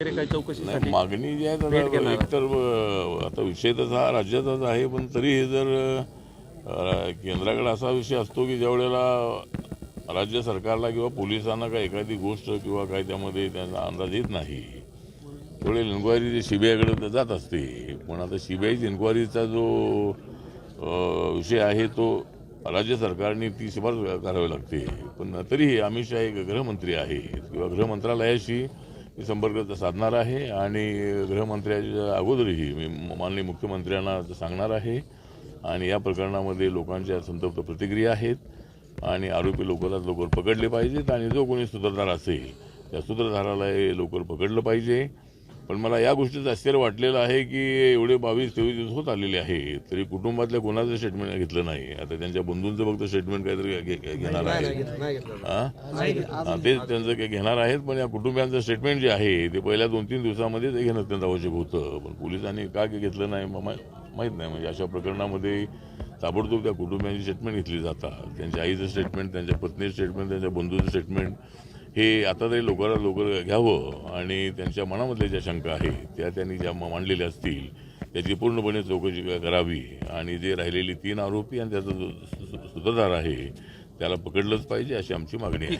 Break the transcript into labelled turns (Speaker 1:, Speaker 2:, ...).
Speaker 1: नाही मागणी जी आहे
Speaker 2: घेणार.
Speaker 1: एकतर आता विषय तसा राज्याचाच आहे पण तरीही जर केंद्राकडे असा विषय असतो की ज्या वेळेला राज्य सरकारला किंवा पोलिसांना काही एखादी गोष्ट किंवा काही त्यामध्ये त्यांचा अंदाज येत नाही त्यावेळेला इन्क्वायरी जी सीबीआयकडे जात असते पण आता सीबीआयची इन्क्वायरीचा जो विषय आहे तो राज्य सरकारने ती शिफारस करावी लागते पण तरीही अमित शहा हे गृहमंत्री आहेत किंवा गृहमंत्रालयाशी मी संपर्क साधणार आहे आणि गृहमंत्र्याच्या अगोदरही मी माननीय मुख्यमंत्र्यांना सांगणार आहे. आणि या प्रकरणामध्ये लोकांच्या संतप्त प्रतिक्रिया आहेत आणि आरोपी लवकरात लवकर पकडले पाहिजेत आणि जो कोणी सूत्रधार असेल त्या सूत्रधाराला हे लवकर पकडलं पाहिजे. पण मला या गोष्टीचं आश्चर्य वाटलेलं आहे की एवढे बावीस तेवीस दिवस होत आलेले आहे तरी कुटुंबातल्या कोणाचं स्टेटमेंट घेतलं नाही. आता त्यांच्या बंधूंचं फक्त स्टेटमेंट काहीतरी घेणार आहे. तेच त्यांचं काही घेणार आहेत पण या कुटुंबियांचं स्टेटमेंट जे आहे ते पहिल्या दोन तीन दिवसामध्ये ते घेणं अत्यंत आवश्यक होतं. पण पोलिसांनी का घेतलं नाही माहीत नाही. म्हणजे अशा प्रकरणामध्ये ताबडतोब त्या कुटुंबियांची स्टेटमेंट घेतली जातात. त्यांच्या आईचं स्टेटमेंट त्यांच्या पत्नीचं स्टेटमेंट त्यांच्या बंधूचं स्टेटमेंट हे आता तरी लवकरात लवकर घ्यावं आणि त्यांच्या मनामधल्या ज्या शंका आहेत त्या त्यांनी ज्या मांडलेल्या असतील त्याची पूर्णपणे चौकशी करावी. आणि जे राहिलेली तीन आरोपी आणि त्याचा जो सूत्रधार आहे त्याला पकडलंच पाहिजे अशी आमची मागणी आहे.